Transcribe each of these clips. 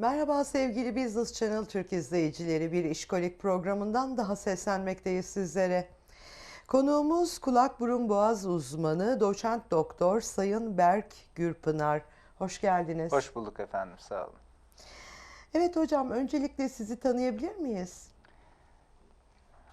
Merhaba sevgili Business Channel Türk izleyicileri. Bir işkolik programından daha seslenmekteyiz sizlere. Konuğumuz kulak burun boğaz uzmanı doçent doktor Sayın Berk Gürpınar. Hoş geldiniz. Hoş bulduk efendim, sağ olun. Evet hocam öncelikle sizi tanıyabilir miyiz?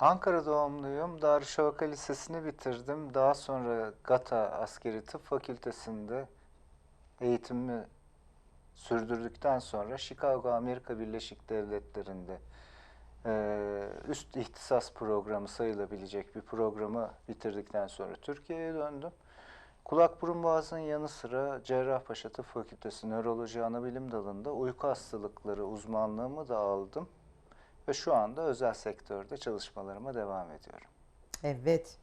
Ankara doğumluyum. Darüşşafaka Lisesi'ni bitirdim. Daha sonra GATA Askeri Tıp Fakültesi'nde eğitimimi sürdürdükten sonra Chicago Amerika Birleşik Devletleri'nde eee, üst ihtisas programı sayılabilecek bir programı bitirdikten sonra Türkiye'ye döndüm. Kulak burun boğazın yanı sıra Cerrahpaşa Tıp Fakültesi Nöroloji Anabilim Dalı'nda uyku hastalıkları uzmanlığımı da aldım. Ve şu anda özel sektörde çalışmalarıma devam ediyorum. Evet.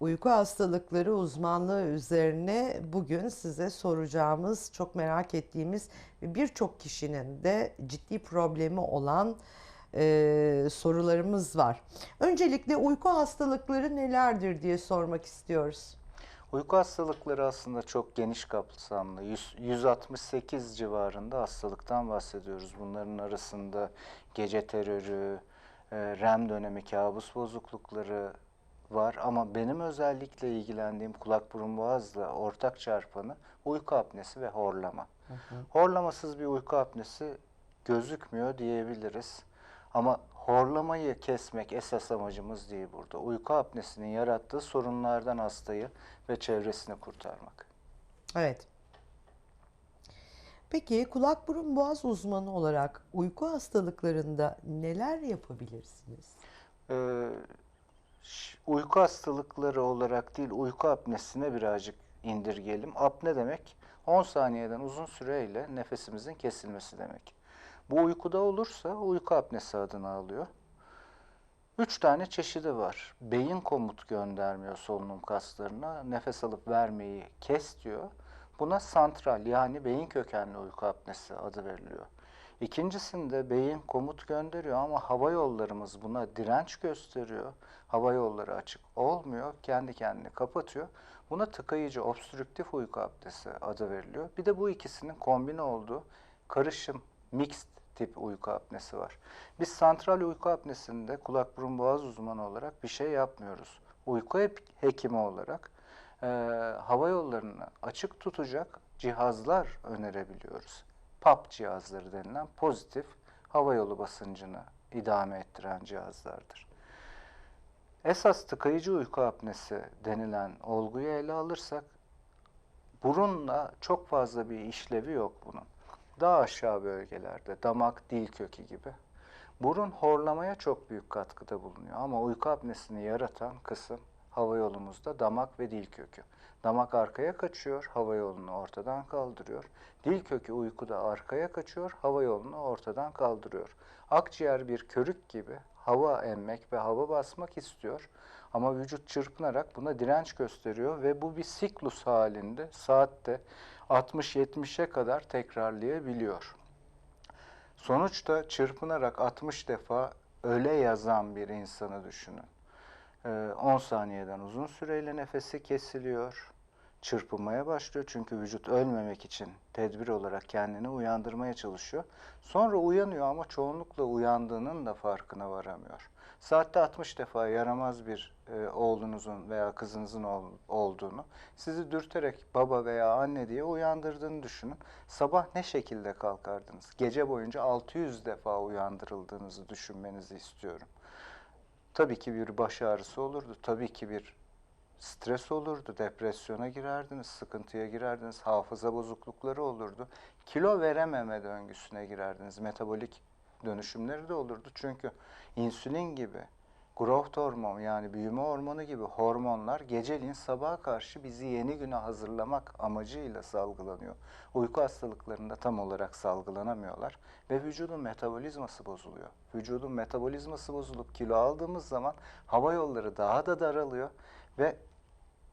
Uyku hastalıkları uzmanlığı üzerine bugün size soracağımız, çok merak ettiğimiz ve birçok kişinin de ciddi problemi olan e, sorularımız var. Öncelikle uyku hastalıkları nelerdir diye sormak istiyoruz. Uyku hastalıkları aslında çok geniş kapsamlı. Yüz- 168 civarında hastalıktan bahsediyoruz. Bunların arasında gece terörü, e, REM dönemi kabus bozuklukları var. Ama benim özellikle ilgilendiğim kulak burun boğazla ortak çarpanı uyku apnesi ve horlama. Horlamasız bir uyku apnesi gözükmüyor diyebiliriz. Ama horlamayı kesmek esas amacımız değil burada. Uyku apnesinin yarattığı sorunlardan hastayı ve çevresini kurtarmak. Evet. Peki kulak burun boğaz uzmanı olarak uyku hastalıklarında neler yapabilirsiniz? Ee, uyku hastalıkları olarak değil, uyku apnesine birazcık indirgeyelim. Apne demek 10 saniyeden uzun süreyle nefesimizin kesilmesi demek. Bu uykuda olursa uyku apnesi adını alıyor. Üç tane çeşidi var. Beyin komut göndermiyor solunum kaslarına. Nefes alıp vermeyi kes diyor. Buna santral yani beyin kökenli uyku apnesi adı veriliyor. İkincisinde beyin komut gönderiyor ama hava yollarımız buna direnç gösteriyor. Hava yolları açık olmuyor. Kendi kendini kapatıyor. Buna tıkayıcı obstrüktif uyku apnesi adı veriliyor. Bir de bu ikisinin kombine olduğu karışım mixed tip uyku apnesi var. Biz santral uyku apnesinde kulak burun boğaz uzmanı olarak bir şey yapmıyoruz. Uyku hekimi olarak e, hava yollarını açık tutacak cihazlar önerebiliyoruz. PAP cihazları denilen pozitif hava yolu basıncını idame ettiren cihazlardır. Esas tıkayıcı uyku apnesi denilen olguyu ele alırsak burunla çok fazla bir işlevi yok bunun. Daha aşağı bölgelerde damak, dil kökü gibi. Burun horlamaya çok büyük katkıda bulunuyor ama uyku apnesini yaratan kısım hava yolumuzda damak ve dil kökü. Damak arkaya kaçıyor, hava yolunu ortadan kaldırıyor. Dil kökü uykuda arkaya kaçıyor, hava yolunu ortadan kaldırıyor. Akciğer bir körük gibi hava emmek ve hava basmak istiyor. Ama vücut çırpınarak buna direnç gösteriyor ve bu bir siklus halinde saatte 60-70'e kadar tekrarlayabiliyor. Sonuçta çırpınarak 60 defa öle yazan bir insanı düşünün. Ee, 10 saniyeden uzun süreyle nefesi kesiliyor. Çırpınmaya başlıyor çünkü vücut ölmemek için tedbir olarak kendini uyandırmaya çalışıyor. Sonra uyanıyor ama çoğunlukla uyandığının da farkına varamıyor. Saatte 60 defa yaramaz bir e, oğlunuzun veya kızınızın ol- olduğunu sizi dürterek baba veya anne diye uyandırdığını düşünün. Sabah ne şekilde kalkardınız? Gece boyunca 600 defa uyandırıldığınızı düşünmenizi istiyorum. Tabii ki bir baş ağrısı olurdu. Tabii ki bir stres olurdu. Depresyona girerdiniz, sıkıntıya girerdiniz. Hafıza bozuklukları olurdu. Kilo verememe döngüsüne girerdiniz. Metabolik dönüşümleri de olurdu. Çünkü insülin gibi, growth hormon yani büyüme hormonu gibi hormonlar geceliğin sabaha karşı bizi yeni güne hazırlamak amacıyla salgılanıyor. Uyku hastalıklarında tam olarak salgılanamıyorlar ve vücudun metabolizması bozuluyor. Vücudun metabolizması bozulup kilo aldığımız zaman hava yolları daha da daralıyor ve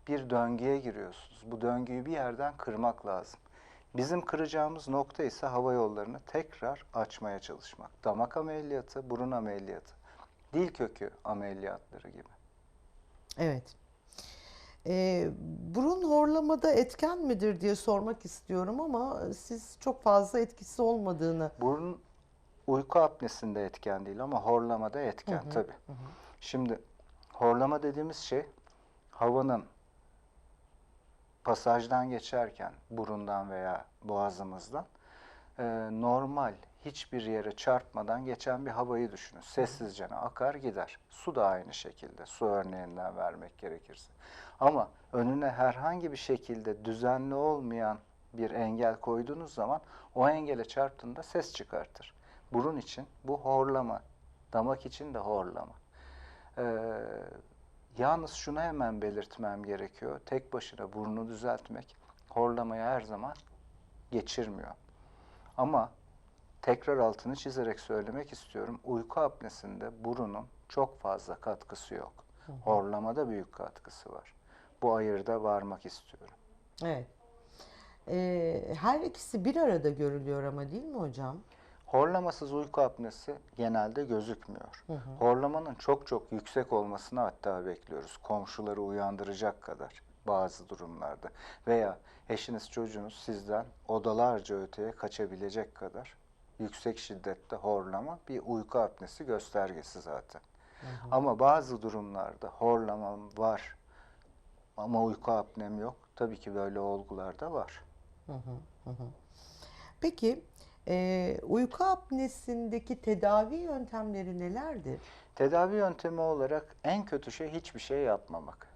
bir döngüye giriyorsunuz. Bu döngüyü bir yerden kırmak lazım. Bizim kıracağımız nokta ise hava yollarını tekrar açmaya çalışmak. Damak ameliyatı, burun ameliyatı, dil kökü ameliyatları gibi. Evet. Ee, burun horlamada etken midir diye sormak istiyorum ama siz çok fazla etkisi olmadığını Burun uyku apnesinde etken değil ama horlamada etken tabii. Şimdi horlama dediğimiz şey havanın pasajdan geçerken burundan veya boğazımızdan e, normal hiçbir yere çarpmadan geçen bir havayı düşünün. Sessizce akar gider. Su da aynı şekilde. Su örneğinden vermek gerekirse. Ama önüne herhangi bir şekilde düzenli olmayan bir engel koyduğunuz zaman o engele çarptığında ses çıkartır. Burun için bu horlama. Damak için de horlama. Ee, yalnız şunu hemen belirtmem gerekiyor. Tek başına burnu düzeltmek horlamayı her zaman geçirmiyor. Ama tekrar altını çizerek söylemek istiyorum. Uyku apnesinde burunun çok fazla katkısı yok. Horlamada büyük katkısı var. Bu ayırda varmak istiyorum. Evet. Ee, her ikisi bir arada görülüyor ama değil mi hocam? Horlamasız uyku apnesi genelde gözükmüyor. Horlamanın çok çok yüksek olmasını hatta bekliyoruz. Komşuları uyandıracak kadar bazı durumlarda. Veya eşiniz çocuğunuz sizden odalarca öteye kaçabilecek kadar yüksek şiddette horlama bir uyku apnesi göstergesi zaten. Ama bazı durumlarda horlamam var ama uyku apnem yok. Tabii ki böyle olgular da var. Peki e, uyku apnesindeki tedavi yöntemleri nelerdir? Tedavi yöntemi olarak en kötü şey hiçbir şey yapmamak.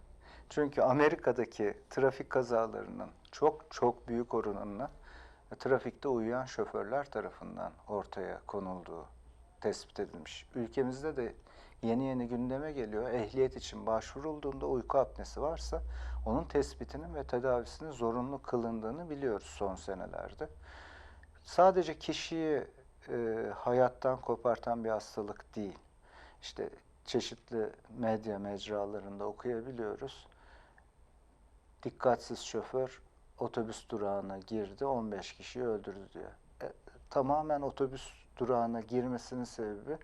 Çünkü Amerika'daki trafik kazalarının çok çok büyük oranının trafikte uyuyan şoförler tarafından ortaya konulduğu tespit edilmiş. Ülkemizde de yeni yeni gündeme geliyor. Ehliyet için başvurulduğunda uyku apnesi varsa onun tespitinin ve tedavisinin zorunlu kılındığını biliyoruz son senelerde. Sadece kişiyi e, hayattan kopartan bir hastalık değil. İşte çeşitli medya mecralarında okuyabiliyoruz. Dikkatsiz şoför otobüs durağına girdi, 15 kişiyi öldürdü diyor. E, tamamen otobüs durağına girmesinin sebebi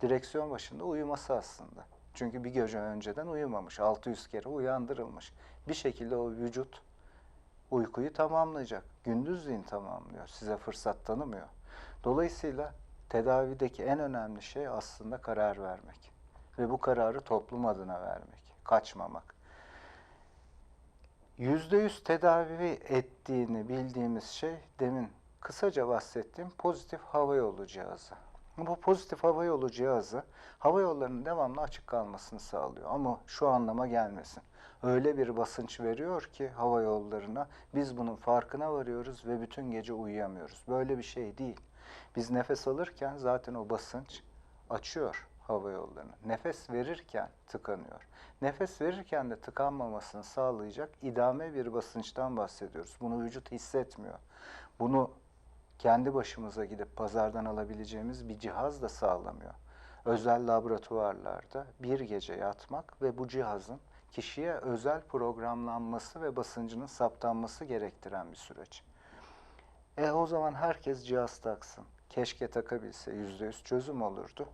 direksiyon başında uyuması aslında. Çünkü bir gece önceden uyumamış, 600 kere uyandırılmış. Bir şekilde o vücut uykuyu tamamlayacak. Gündüzliğin tamamlıyor, size fırsat tanımıyor. Dolayısıyla tedavideki en önemli şey aslında karar vermek. Ve bu kararı toplum adına vermek, kaçmamak. %100 tedavi ettiğini bildiğimiz şey demin kısaca bahsettiğim pozitif hava yolu cihazı. Bu pozitif hava yolu cihazı hava yollarının devamlı açık kalmasını sağlıyor. Ama şu anlama gelmesin. Öyle bir basınç veriyor ki hava yollarına biz bunun farkına varıyoruz ve bütün gece uyuyamıyoruz. Böyle bir şey değil. Biz nefes alırken zaten o basınç açıyor hava yollarını. Nefes verirken tıkanıyor. Nefes verirken de tıkanmamasını sağlayacak idame bir basınçtan bahsediyoruz. Bunu vücut hissetmiyor. Bunu kendi başımıza gidip pazardan alabileceğimiz bir cihaz da sağlamıyor. Özel laboratuvarlarda bir gece yatmak ve bu cihazın kişiye özel programlanması ve basıncının saptanması gerektiren bir süreç. E o zaman herkes cihaz taksın. Keşke takabilse yüzde yüz çözüm olurdu.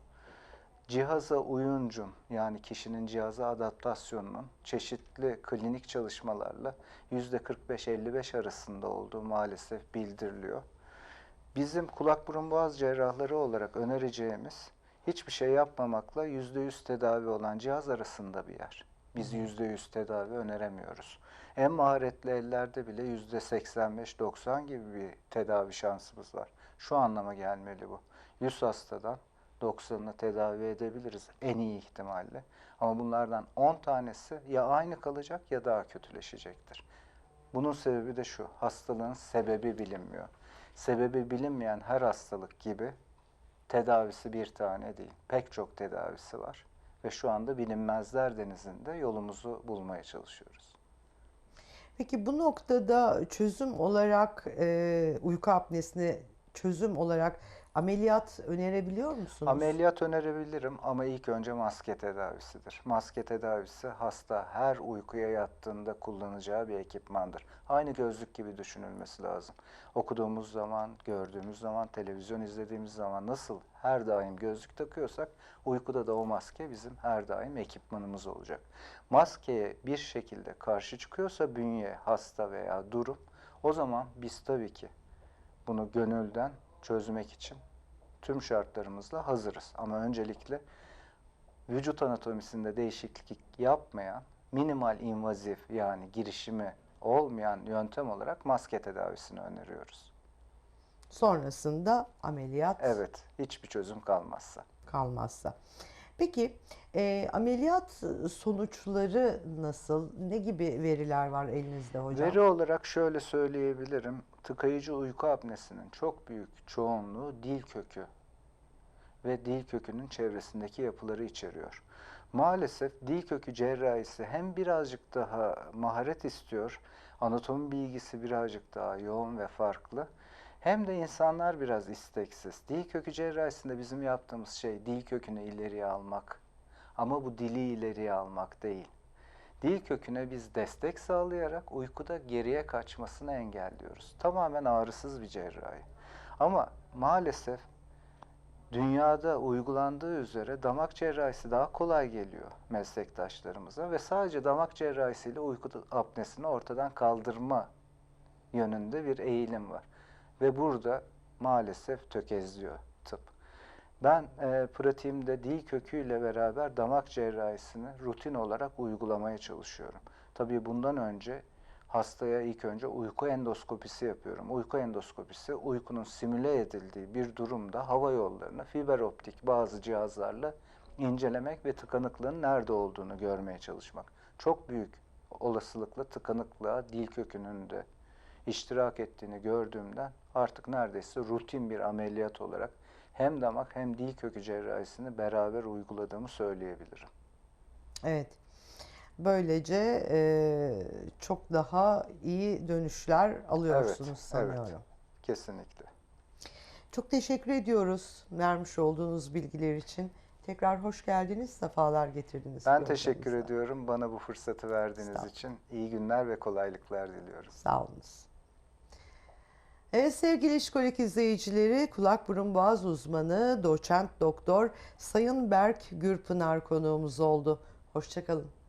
Cihaza uyuncun yani kişinin cihaza adaptasyonunun çeşitli klinik çalışmalarla yüzde 45-55 arasında olduğu maalesef bildiriliyor. Bizim kulak burun boğaz cerrahları olarak önereceğimiz hiçbir şey yapmamakla yüzde yüz tedavi olan cihaz arasında bir yer. Biz yüzde yüz tedavi öneremiyoruz. En maharetli ellerde bile yüzde 85-90 gibi bir tedavi şansımız var. Şu anlama gelmeli bu. 100 hastadan 90'ını tedavi edebiliriz en iyi ihtimalle. Ama bunlardan 10 tanesi ya aynı kalacak ya daha kötüleşecektir. Bunun sebebi de şu, hastalığın sebebi bilinmiyor. Sebebi bilinmeyen her hastalık gibi tedavisi bir tane değil. Pek çok tedavisi var. Ve şu anda bilinmezler denizinde yolumuzu bulmaya çalışıyoruz. Peki bu noktada çözüm olarak e, uyku apnesine çözüm olarak Ameliyat önerebiliyor musunuz? Ameliyat önerebilirim ama ilk önce maske tedavisidir. Maske tedavisi hasta her uykuya yattığında kullanacağı bir ekipmandır. Aynı gözlük gibi düşünülmesi lazım. Okuduğumuz zaman, gördüğümüz zaman, televizyon izlediğimiz zaman nasıl her daim gözlük takıyorsak uykuda da o maske bizim her daim ekipmanımız olacak. Maskeye bir şekilde karşı çıkıyorsa bünye, hasta veya durum o zaman biz tabii ki bunu gönülden çözmek için tüm şartlarımızla hazırız. Ama öncelikle vücut anatomisinde değişiklik yapmayan, minimal invazif yani girişimi olmayan yöntem olarak maske tedavisini öneriyoruz. Sonrasında ameliyat Evet, hiçbir çözüm kalmazsa. kalmazsa. Peki e, ameliyat sonuçları nasıl? Ne gibi veriler var elinizde hocam? Veri olarak şöyle söyleyebilirim. Tıkayıcı uyku apnesinin çok büyük çoğunluğu dil kökü ve dil kökünün çevresindeki yapıları içeriyor. Maalesef dil kökü cerrahisi hem birazcık daha maharet istiyor, anatomi bilgisi birazcık daha yoğun ve farklı. Hem de insanlar biraz isteksiz. Dil kökü cerrahisinde bizim yaptığımız şey dil kökünü ileriye almak. Ama bu dili ileriye almak değil. Dil köküne biz destek sağlayarak uykuda geriye kaçmasını engelliyoruz. Tamamen ağrısız bir cerrahi. Ama maalesef dünyada uygulandığı üzere damak cerrahisi daha kolay geliyor meslektaşlarımıza ve sadece damak cerrahisiyle uyku apnesini ortadan kaldırma yönünde bir eğilim var. Ve burada maalesef tökezliyor tıp. Ben e, pratiğimde dil köküyle beraber damak cerrahisini rutin olarak uygulamaya çalışıyorum. Tabii bundan önce hastaya ilk önce uyku endoskopisi yapıyorum. Uyku endoskopisi uykunun simüle edildiği bir durumda hava yollarını fiber optik bazı cihazlarla incelemek ve tıkanıklığın nerede olduğunu görmeye çalışmak. Çok büyük olasılıkla tıkanıklığa dil kökünün de iştirak ettiğini gördüğümden artık neredeyse rutin bir ameliyat olarak hem damak hem dil kökü cerrahisini beraber uyguladığımı söyleyebilirim. Evet. Böylece e, çok daha iyi dönüşler alıyorsunuz Evet, sanıyorum. evet. Kesinlikle. Çok teşekkür ediyoruz vermiş olduğunuz bilgiler için. Tekrar hoş geldiniz, sefalar getirdiniz. Ben teşekkür ediyorum bana bu fırsatı verdiğiniz için. İyi günler ve kolaylıklar diliyorum. Sağ olunuz. Evet sevgili işkolik izleyicileri, kulak burun boğaz uzmanı doçent doktor Sayın Berk Gürpınar konuğumuz oldu. Hoşçakalın.